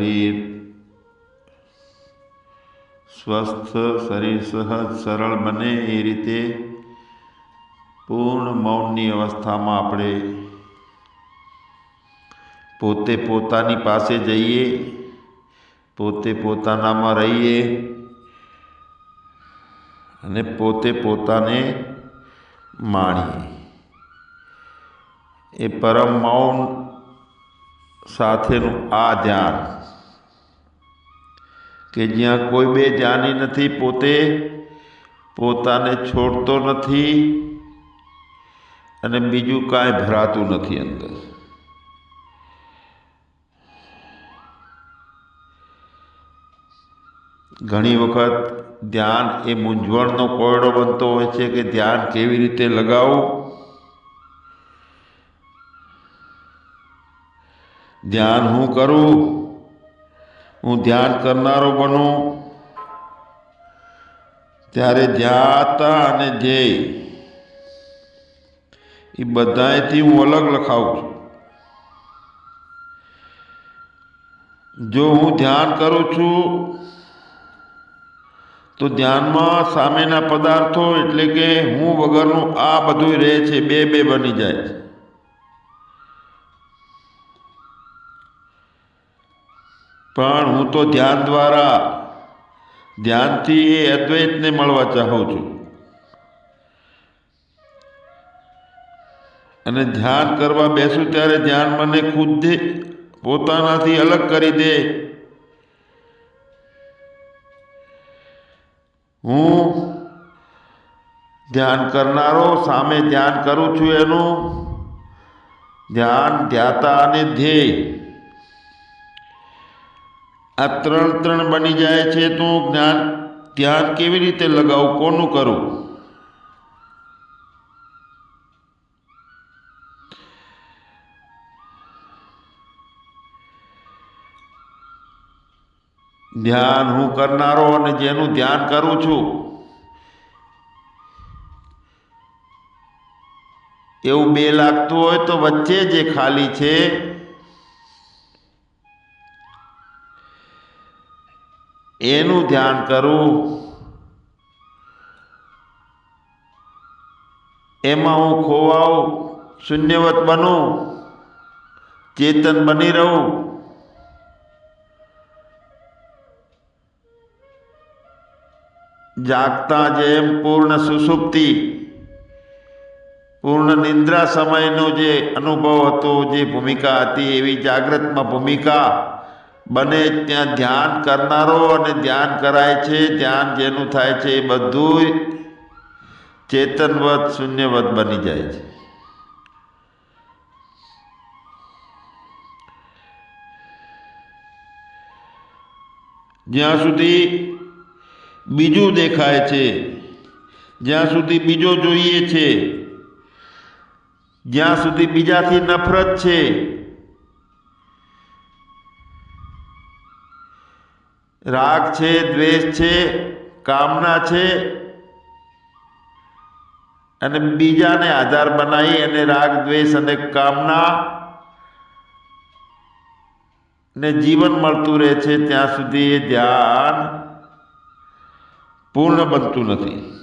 શરીર સ્વસ્થ શરીર સહજ સરળ બને એ રીતે પૂર્ણ મૌનની અવસ્થામાં આપણે પોતે પોતાની પાસે જઈએ, પોતે પોતાનામાં રહીએ અને પોતે પોતાને માણીએ. એ પરમ મૌન સાથેનું આ ધ્યાન કે જ્યાં કોઈ બે ધ્યાની નથી પોતે, પોતાને છોડતો નથી અને બીજું કાંઈ ભરાતું નથી અંદર. ઘણી વખત ધ્યાન એ મૂંઝવણનો કોયડો બનતો હોય છે કે ધ્યાન કેવી રીતે લગાવવું ધ્યાન હું કરું? હું ધ્યાન કરનારો બનું. ત્યારે ધ્યાતા અને ધ્યેય, એ બધાથી હું અલગ લખાવું છું. જો હું ધ્યાન કરું છું, તો ધ્યાનમાં સામેના પદાર્થો એટલે કે હું વગરનું આ બધું રહે છે, બે બે બની જાય છે. પણ હું તો ધ્યાન દ્વારા, ધ્યાનથી એ અદ્વૈતને મળવા ચાહું છું. અને ધ્યાન કરવા બેસું ત્યારે ધ્યાન મને ખુદે પોતાનાથી અલગ કરી દે. હું ધ્યાન કરનારો સામે ધ્યાન કરું છું એનું. ધ્યાન ધ્યાતા અને ધ્યેય. આ ત્રણ ત્રણ બની જાય છે તો જ્ઞાન, ધ્યાન કેવી રીતે લગાવું, કોનું કરું? ધ્યાન હું કરનારો અને જેનું ધ્યાન કરું છું. એવું બે લાગતું હોય તો વચ્ચે જે ખાલી છે એનું ધ્યાન કરું. એમાં હું ખોવાઉં, શૂન્યવત બનું, ચેતન બની રહું. જાગતા જેમ પૂર્ણ સુસુપ્તિ પૂર્ણ નિંદ્રા સમયનો જે અનુભવ હતો, જે ભૂમિકા હતી, એવી જાગ્રતમાં ભૂમિકા બને ત્યાં ધ્યાન કરનારો અને ધ્યાન કરાય છે, ધ્યાન જેનું થાય છે એ બધું ચેતનવત, શૂન્યવત બની જાય છે. જ્યાં સુધી બીજું દેખાય છે, જ્યાં સુધી બીજો જોઈએ છે, જ્યાં સુધી બીજાથી નફરત છે રાગ છે, દ્વેષ છે, કામના છે. અને બીજાને આધાર બનાવી અને રાગ, દ્વેષ અને કામના ને જીવન મળતું રહે છે, ત્યાં સુધી એ ધ્યાન પૂર્ણ બનતું નથી.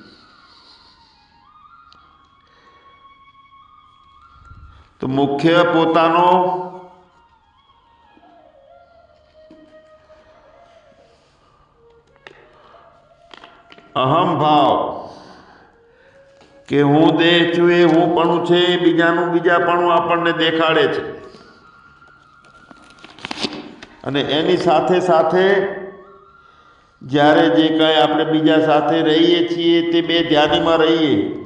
તો મુખ્ય પોતાનો અહમ ભાવ. કે હું દેહ છું એ હું પણ છે બીજાનું બીજા પણ આપણને દેખાડે છે. અને એની સાથે સાથે જ્યારે જે કાંઈ આપણે બીજા સાથે રહીએ છીએ તે બે ધ્યાનીમાં રહીએ.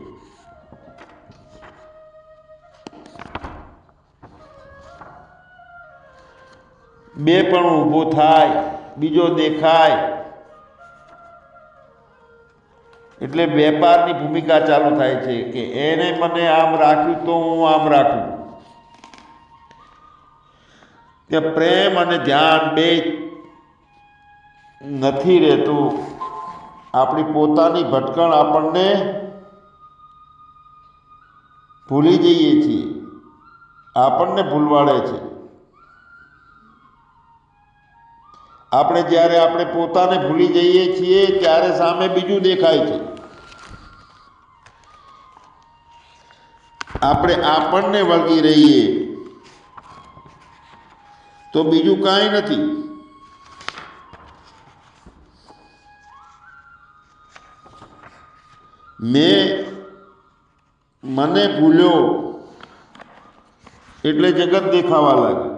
બે પણ ઊભો થાય, બીજો દેખાય. એટલે વેપારની ભૂમિકા ચાલુ થાય છે કે એને મને આમ રાખ્યું તો હું આમ રાખું. કે પ્રેમ અને ધ્યાન બે નથી રહેતું. આપણી પોતાની ભટકણ આપણને ભૂલી જઈએ છીએ. આપણને ભૂલવાડે છે. આપણે જ્યારે આપણે પોતાને ભૂલી જઈએ છીએ, ત્યારે સામે બીજું દેખાય છે. આપણે આપણને વળગી રહીએ. તો બીજું કાંઈ નથી. મેં મને ભૂલ્યો. એટલે જગત દેખાવા લાગ્યું.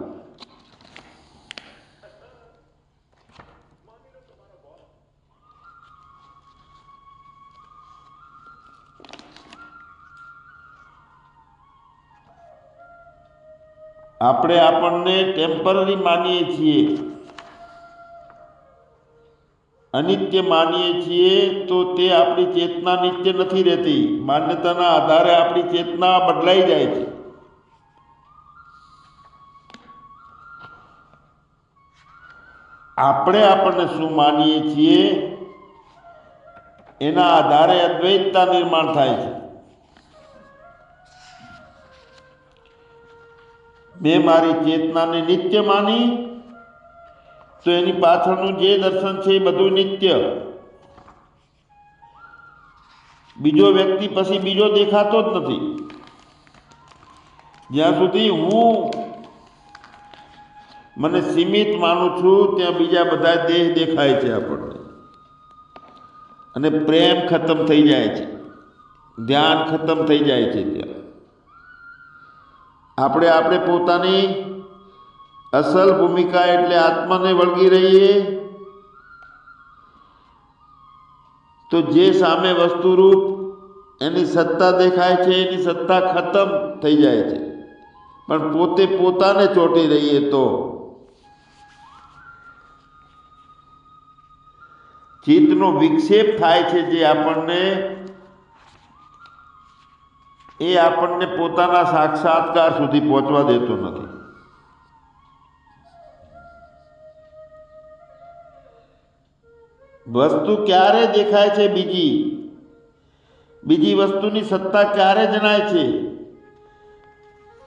આપણે આપણને ટેમ્પરરી માનીએ છીએ. અનિત્ય માનીએ છીએ તો તે આપણી ચેતના નિત્ય નથી રહેતી. માન્યતાના આધારે આપણી ચેતના બદલાઈ જાય છે. આપણે આપણને શું માનીએ છીએ? એના આધારે અદ્વૈતતા નિર્માણ થાય છે. મેં મારી ચેતનાને નિત્ય માની, તો એની પાછળનું જે દર્શન છે એ બધું નિત્ય. બીજો વ્યક્તિ પછી બીજો દેખાતો જ નથી. જ્યાં સુધી હું મને સીમિત માનું છું, ત્યાં બીજા બધા દેહ દેખાય છે આપણને. અને પ્રેમ ખતમ થઈ જાય છે. ધ્યાન ખતમ થઈ જાય છે ત્યાં. આપણે આપણે પોતાની અસલ ભૂમિકા એટલે આત્માને વળગી રહીએ. તો જે સામે વસ્તુરૂપ એની સત્તા દેખાય છે, એની સત્તા ખતમ થઈ જાય છે. પણ પોતે પોતાને ચોંટી રહીએ તો ચિત્તનો વિક્ષેપ થાય છે જે આપણને એ આપણને પોતાના સાક્ષાત્કાર સુધી પહોંચવા દેતો નથી. વસ્તુ ક્યારે દેખાય છે બીજી? બીજી વસ્તુની સત્તા ક્યારે જણાય છે?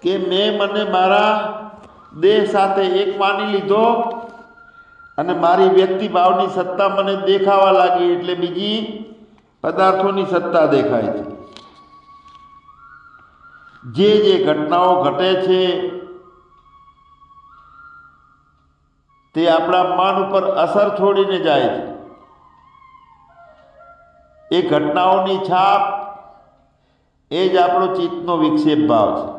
કે મેં મને મારા દેહ સાથે એક માની લીધો અને મારી વ્યક્તિ ભાવની સત્તા મને દેખાવા લાગી એટલે બીજી પદાર્થોની સત્તા દેખાય છે. જે જે ઘટનાઓ ઘટે છે, તે આપણા મન ઉપર અસર છોડીને જાય છે. એ ઘટનાઓની છાપ એ જ આપણો ચિત્તનો વિક્ષેપ ભાવ છે.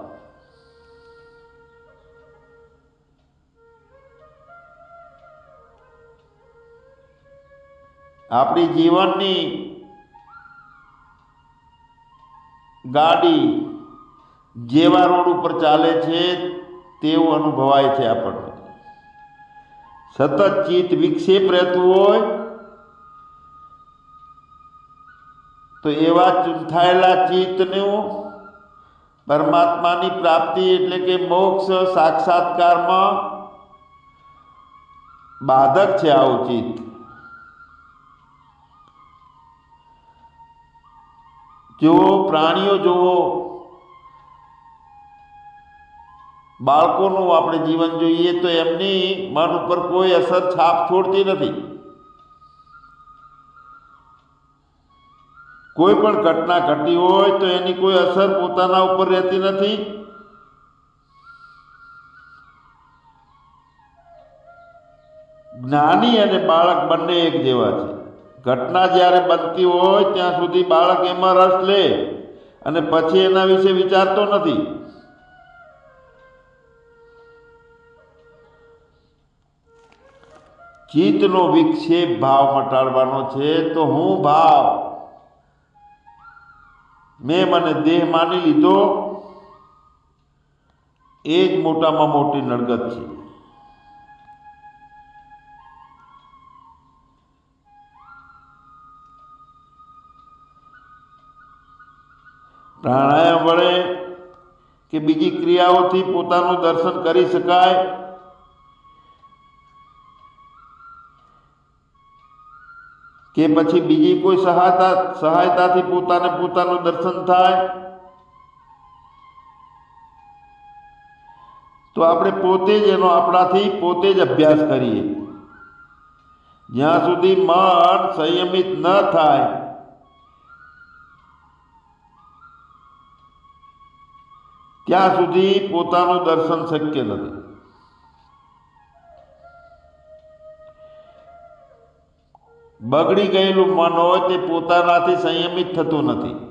આપણી જીવનની ગાડી જેવા રોડ ઉપર ચાલે છે, તેવું અનુભવાય છે આપણને. સતત ચિત્ત વિક્ષેપ રહેતું હોય, તો એવા ચૂંથાયેલા ચિત્તનું પરમાત્માની પ્રાપ્તિ એટલે કે મોક્ષ સાક્ષાત્કારમાં બાધક છે આવું ચિત્ત. જો પ્રાણીઓ જુઓ બાળકોનું આપણે જીવન જોઈએ તો એમની મન ઉપર કોઈ અસર છાપ છોડતી નથી. કોઈ પણ ઘટના ઘટી હોય તો એની કોઈ અસર પોતાના ઉપર રહેતી નથી. જ્ઞાની અને બાળક બંને એક જેવા છે. ઘટના જ્યારે બનતી હોય, ત્યાં સુધી બાળક એમાં રસ લે અને પછી એના વિશે વિચારતો નથી. ચિત્તનો વિક્ષેપ ભાવ મટાડવાનો છે, તો હું ભાવ? મેં મને દેહ માની લીધો, એ જ મોટામાં મોટી નડગત છે. પ્રાણાયામ વડે કે બીજી ક્રિયાઓથી પોતાનું દર્શન કરી શકાય કે પછી બીજી કોઈ સહાયતા સહાયતાથી પોતાને પોતાનું દર્શન થાય? તો આપણે પોતે જ એનો આપણાથી પોતે જ અભ્યાસ કરીએ. જ્યાં સુધી મન સંયમિત ન થાય, ત્યાં સુધી પોતાનું દર્શન શક્ય નથી. બગડી ગયેલું મન હોય તે પોતાનાથી સંયમિત થતું નથી.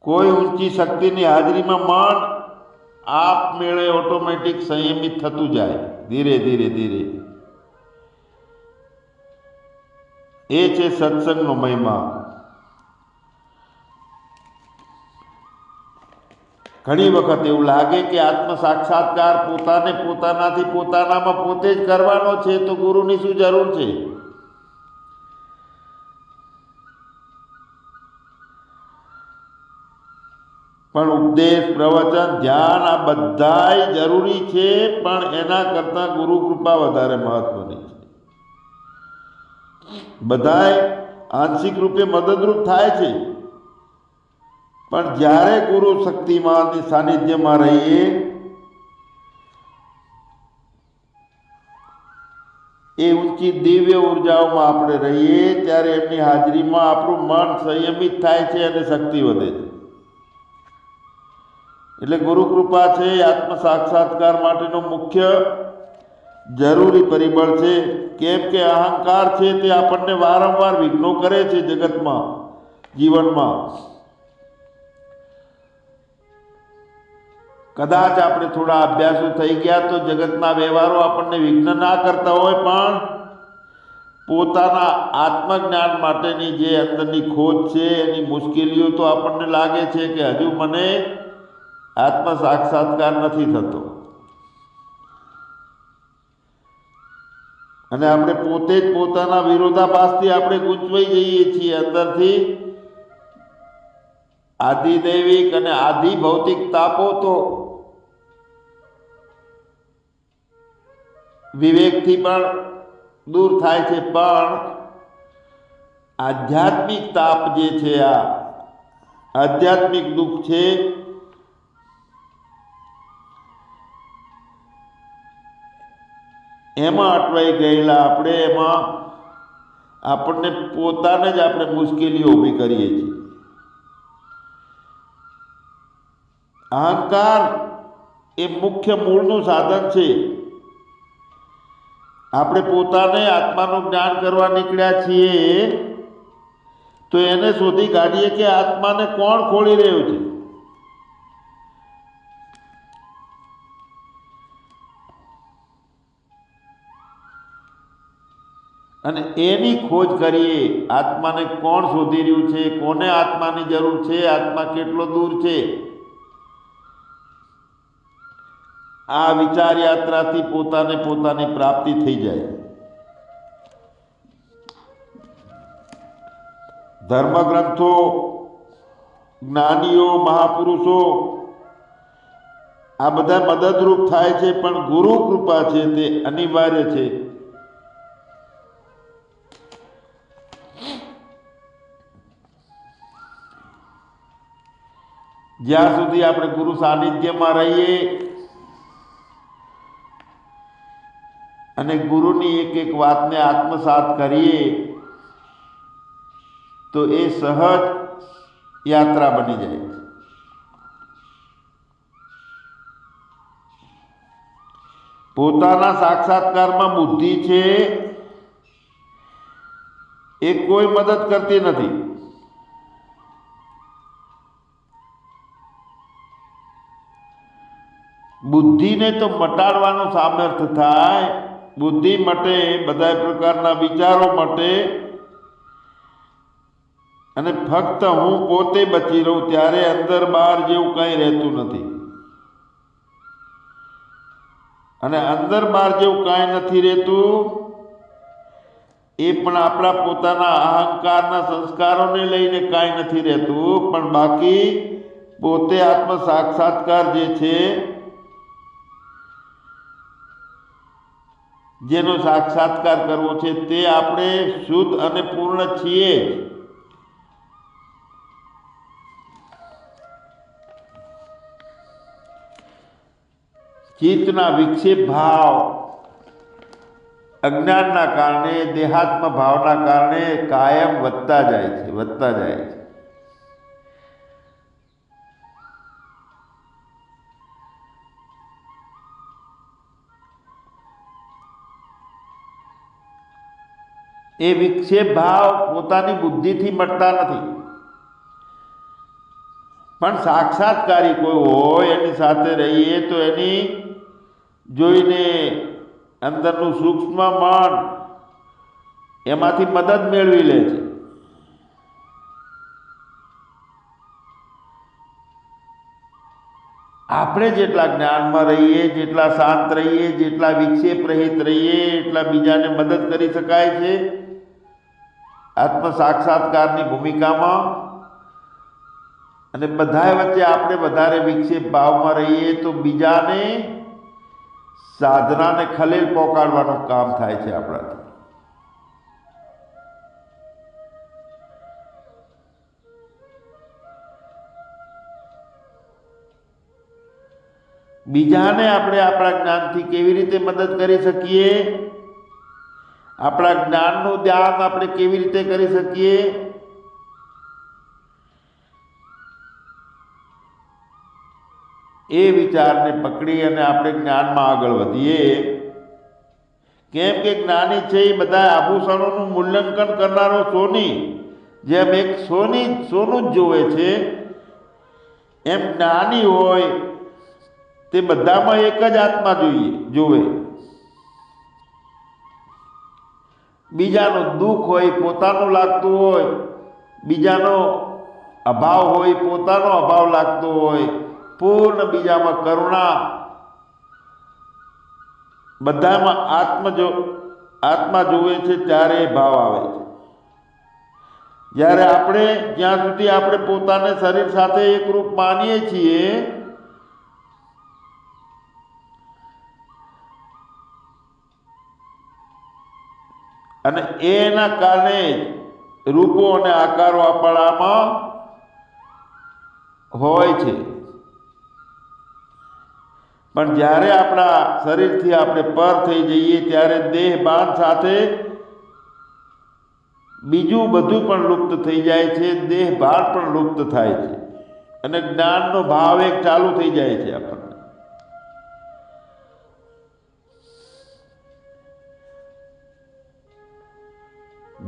કોઈ ઊંચી શક્તિની હાજરીમાં મન આપમેળે ઓટોમેટિક સંયમિત થતું જાય. ધીરે ધીરે ધીરે. એ છે સત્સંગનો મહિમા. ઘણી વખત એવું લાગે કે આત્મ સાક્ષાત્કાર પોતાને પોતાનાથી પોતાનામાં પોતે જ કરવાનો છે તો ગુરુની શું જરૂર છે? પણ ઉપદેશ, પ્રવચન, ધ્યાન આ બધાય જરૂરી છે, પણ એના કરતાં ગુરુ કૃપા વધારે મહત્વની છે. બધાય આંશિક રૂપે મદદરૂપ થાય છે. પણ જ્યારે ગુરુ શક્તિમાનની સાનિધ્યમાં રહીએ, એ ઊંચી દિવ્ય ઉર્જાઓમાં આપણે રહીએ, ત્યારે એમની હાજરીમાં આપણું મન સંયમિત થાય છે અને શક્તિ વધે છે. એટલે ગુરુ કૃપા છે, આત્મ સાક્ષાત્કાર માટેનો મુખ્ય જરૂરી પરિબળ છે. કેમ કે અહંકાર છે તે આપણને વારંવાર વિઘ્નો કરે છે જગતમાં, જીવનમાં. કદાચ આપણે થોડા અભ્યાસો થઈ ગયા તો જગતના વ્યવહારો આપણને વિઘ્ન ના કરતા હોય, પણ પોતાના આત્મજ્ઞાન માટેની જે અંદરની ખોજ છે, એની મુશ્કેલીઓ તો આપણને લાગે છે કે હજુ મને આત્મ સાક્ષાત્કાર નથી થતો. અને આપણે પોતે જ પોતાના વિરોધાભાસથી આપણે ગૂંચવાઈ જઈએ છીએ અંદરથી. આધિદૈવિક અને આધિ ભૌતિક તાપો તો વિવેકથી પણ દૂર થાય છે, પણ આધ્યાત્મિક તાપ જે છે આ, આધ્યાત્મિક દુઃખ છે, એમાં અટવાઈ ગયેલા આપણે, એમાં આપણને પોતાને જ આપણે મુશ્કેલીઓ ઊભી કરીએ છીએ. અહંકાર એ મુખ્ય મૂળનું સાધન છે. આપણે પોતાને આત્માનું જ્ઞાન કરવા નીકળ્યા છીએ, તો એને શોધી કાઢીએ કે આત્માને કોણ ખોલી રહ્યું છે? અને એની ખોજ કરીએ, આત્માને કોણ શોધી રહ્યું છે? કોને આત્માની જરૂર છે? આત્મા કેટલો દૂર છે? આ વિચાર યાત્રાથી પોતાને પોતાની પ્રાપ્તિ થઈ જાય. ધર્મગ્રંથો, જ્ઞાનીઓ, મહાપુરુષો, આ બધા મદદરૂપ થાય છે, પણ ગુરુ કૃપા છે તે અનિવાર્ય છે. જ્યાં સુધી આપણે ગુરુ સાનિધ્યમાં રહીએ અને ગુરુની એક એક વાતને આત્મસાત કરીએ, તો એ સહજ યાત્રા બની જાય. પોતાના સાક્ષાત્કારમાં બુદ્ધિ છે, એ કોઈ મદદ કરતી નથી. બુદ્ધિને તો મટાડવાનું સામર્થ્ય થાય બુદ્ધિ માટે બધા પ્રકારના વિચારો માટે. અને ફક્ત હું પોતે બચી રહું ત્યારે અંદર બહાર જેવું કંઈ રહેતું નથી. અને અંદર બહાર જેવું કાંઈ નથી રહેતું, એ પણ આપણા પોતાના અહંકારના સંસ્કારોને લઈને કાંઈ નથી રહેતું. પણ બાકી પોતે આત્મ સાક્ષાત્કાર જે છે જેનો સાક્ષાત્કાર કરવો છે તે આપણે શુદ્ધ અને પૂર્ણ છીએ. જ ચિત્તના વિક્ષેપ ભાવ, અજ્ઞાનના કારણે, દેહાત્મ ભાવના કારણે કાયમ વધતા જાય છે, વધતા જાય છે. એ વિક્ષેપ ભાવ પોતાની બુદ્ધિથી મટતા નથી. પણ સાક્ષાત્કારી કોઈ હોય એની સાથે રહીએ તો એની જોઈને અંદરનું સૂક્ષ્મ મન એમાંથી મદદ મેળવી લે છે. આપણે જેટલા જ્ઞાનમાં રહીએ, જેટલા શાંત રહીએ, જેટલા વિક્ષેપ રહિત રહીએ, એટલા બીજાને મદદ કરી શકાય છે. આત્મ સાક્ષાત્કારની ભૂમિકામાં અને બધા વચ્ચે આપણે વધારે વિક્ષેપ ભાવમાં રહીએ તો બીજાને સાધનાને ખલેલ પહોંચાડવાનું કામ થાય છે આપણાથી. બીજાને આપણે આપણા જ્ઞાનથી કેવી રીતે મદદ કરી શકીએ? આપણા જ્ઞાનનું ધ્યાન આપણે કેવી રીતે કરી શકીએ? એ વિચારને પકડી અને આપણે જ્ઞાનમાં આગળ વધીએ. કેમ કે જ્ઞાની છે એ બધા આભૂષણોનું મૂલ્યાંકન કરનારો સોની, જેમ એક સોની સોનું જ જોવે છે, એમ જ્ઞાની હોય તે બધામાં એક જ આત્મા જોઈએ જોવે બીજાનું દુઃખ હોય, પોતાનું લાગતું હોય, બીજાનો અભાવ હોય, પોતાનો અભાવ લાગતો હોય, પૂર્ણ બીજામાં કરુણા. બધામાં આત્મ જો, આત્મા જોવે છે, ત્યારે ભાવ આવે છે. જ્યારે આપણે જ્યાં સુધી આપણે પોતાને શરીર સાથે એકરૂપ માનીએ છીએ અને એના કારણે રૂપો અને આકારો આપણામાં હોય છે. પણ જ્યારે આપણા શરીરથી આપણે પર થઈ જઈએ, ત્યારે દેહ બાન સાથે બીજું બધું પણ લુપ્ત થઈ જાય છે, દેહ ભાન પણ લુપ્ત થાય છે. અને જ્ઞાનનો ભાવ એક ચાલુ થઈ જાય છે આપણને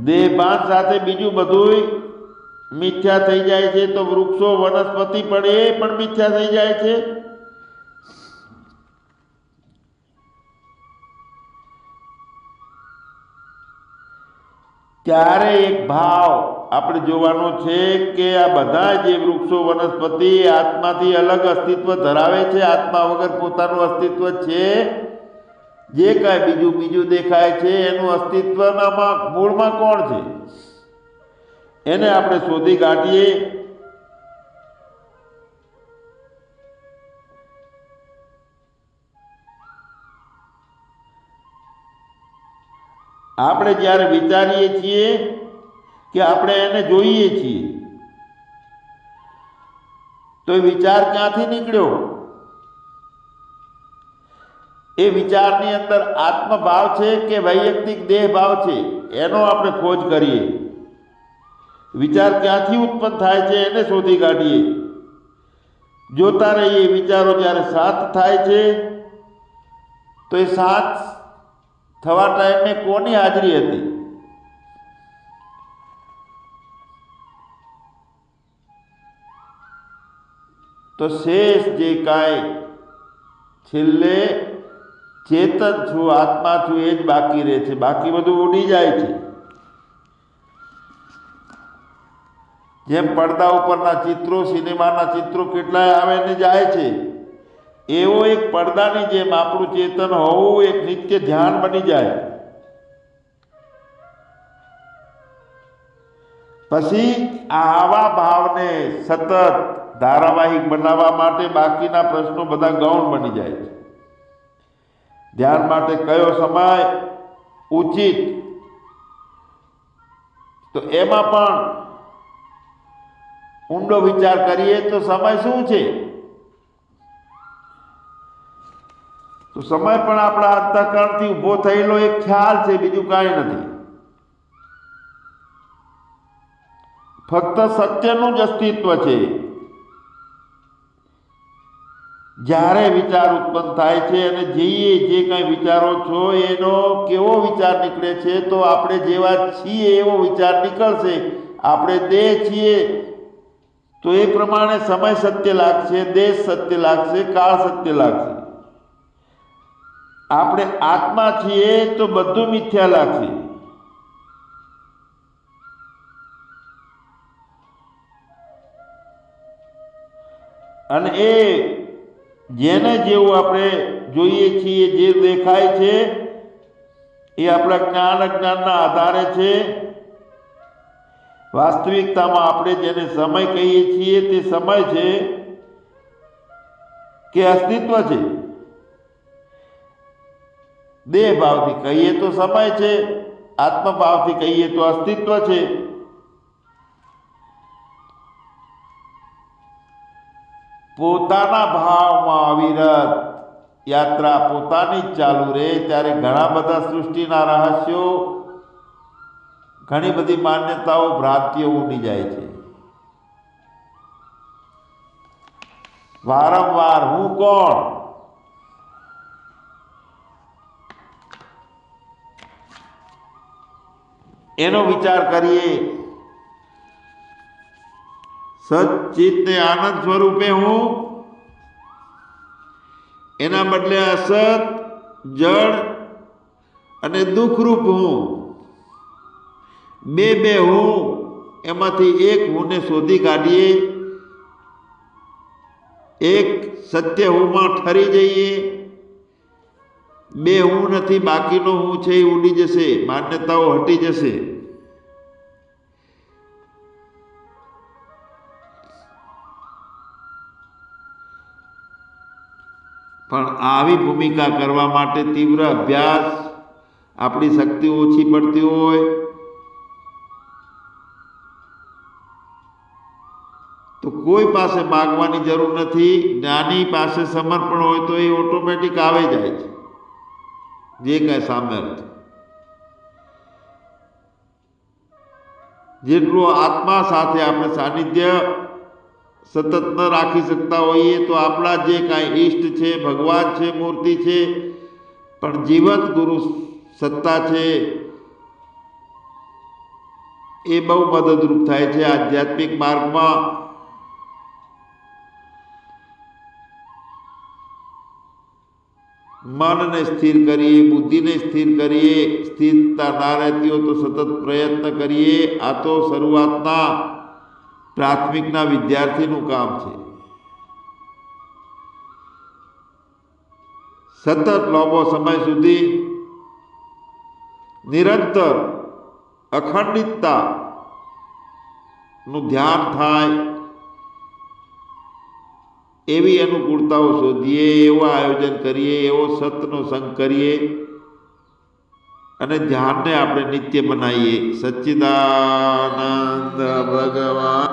દેહ ભાન સાથે બીજું બધું મિથ્યા થઈ જાય છે તો વૃક્ષો વનસ્પતિ પણ એ પણ મિથ્યા થઈ જાય છે. ત્યારે એક ભાવ આપણે જોવાનો છે કે આ બધા જે વૃક્ષો વનસ્પતિ આત્માથી અલગ અસ્તિત્વ ધરાવે છે, આત્મા વગર પોતાનું અસ્તિત્વ છે. જે કાંઈ બીજું બીજું દેખાય છે, એનું અસ્તિત્વનામાં મૂળમાં કોણ છે? એને આપણે શોધી કાઢીએ. આપણે જ્યારે વિચારીએ છીએ કે આપણે એને જોઈએ છીએ, તો એ વિચાર ક્યાંથી નીકળ્યો? એ વિચારની અંદર આત્મભાવ છે કે વૈયક્તિક દેહ ભાવ છે? એનો આપણે ખોજ કરીએ. વિચાર ક્યાંથી ઉત્પન્ન થાય છે એને શોધી કાઢીએ. જોતા રહીએ વિચારો જ્યારે સાત થાય છે, તો એ સાત થવા ટાઈમે કોની હાજરી હતી? તો શેષ જે કાંઈ છેલ્લે ચેતન છું, આત્મા છું, એ જ બાકી રહે છે. બાકી બધું ઉડી જાય છે. જેમ પડદા ઉપરના ચિત્રો, સિનેમાના ચિત્રો કેટલાય આવે ને જાય છે. એવો એક પડદાની જેમ આપણું ચેતન હોવું એક નિત્ય ધ્યાન બની જાય. પછી આવા ભાવને સતત ધારાવાહિક બનાવવા માટે બાકીના પ્રશ્નો બધા ગૌણ બની જાય છે. ધ્યાન માટે કયો સમય ઉચિત? તો એમાં પણ ઊંડો વિચાર કરીએ તો સમય શું છે? તો સમય પણ આપણા અંતઃકરણથી ઊભો થયેલો એક ખ્યાલ છે, બીજું કાંઈ નથી. ફક્ત સત્યનું જ અસ્તિત્વ છે. જ્યારે વિચાર ઉત્પન્ન થાય છે અને જઈએ જે કંઈ વિચારો છો, એનો કેવો વિચાર નીકળે છે, તો આપણે જેવા છીએ એવો વિચાર નીકળશે. આપણે દેહ છીએ. તો એ પ્રમાણે સમય સત્ય લાગશે, દેશ સત્ય લાગશે, કાળ સત્ય લાગશે. આપણે આત્મા છીએ તો બધું મિથ્યા લાગશે. અને એ જેને જેવું આપણે જોઈએ છીએ, જે દેખાય છે, એ આપણા જ્ઞાન અજ્ઞાનના આધારે છે. વાસ્તવિકતામાં આપણે જેને સમય કહીએ છીએ, તે સમય છે કે અસ્તિત્વ છે. દેહ ભાવથી કહીએ તો સમય છે, આત્મભાવથી કહીએ તો અસ્તિત્વ છે. પોતાના ભાવમાં અવિરત યાત્રા પોતાની જ ચાલુ રહે ત્યારે ઘણા બધા સૃષ્ટિના રહસ્યો, ઘણી બધી માન્યતાઓ ભ્રાંતિઓ ઉડી જાય છે. વારંવાર હું કોણ? એનો વિચાર કરીએ સચિત આનંદ સ્વરૂપે હું એના બદલે અસત જળ અને દુઃખરૂપ હું. બે બે હું એમાંથી એક હુંને શોધી કાઢીએ, એક સત્ય હુંમાં ઠરી જઈએ, બે હું નથી, બાકીનો હું છે એ ઉડી જશે, માન્યતાઓ હટી જશે. પણ આવી ભૂમિકા કરવા માટે તીવ્ર અભ્યાસ આપણી શક્તિ ઓછી પડતી હોય તો કોઈ પાસે માગવાની જરૂર નથી, જ્ઞાની પાસે સમર્પણ હોય તો એ ઓટોમેટિક આવે જાય છે. જે કાંઈ સામર્થ્ય જેટલું આત્મા સાથે આપણે સાનિધ્ય સતત ન રાખી શકતા હોઈએ તો આપણા જે કાંઈ ઈષ્ટ છે, ભગવાન છે, મૂર્તિ છે, પણ જીવંત ગુરુ સત્તા છે, એ બહુ મદદરૂપ થાય છે આધ્યાત્મિક માર્ગમાં. મનને સ્થિર કરીએ, બુદ્ધિને સ્થિર કરીએ, સ્થિરતા ના રહેતી હોય તો સતત પ્રયત્ન કરીએ, આ તો શરૂઆતના પ્રાથમિકના વિદ્યાર્થીનું કામ છે. સતત લાંબો સમય સુધી નિરંતર અખંડિતતા નું ધ્યાન થાય એવી અનુકૂળતાઓ શોધીએ, એવું આયોજન કરીએ, એવો સતનો સંગ કરીએ અને ધ્યાનને આપણે નિત્ય બનાવીએ. સચ્ચિદાનંદ ભગવાન.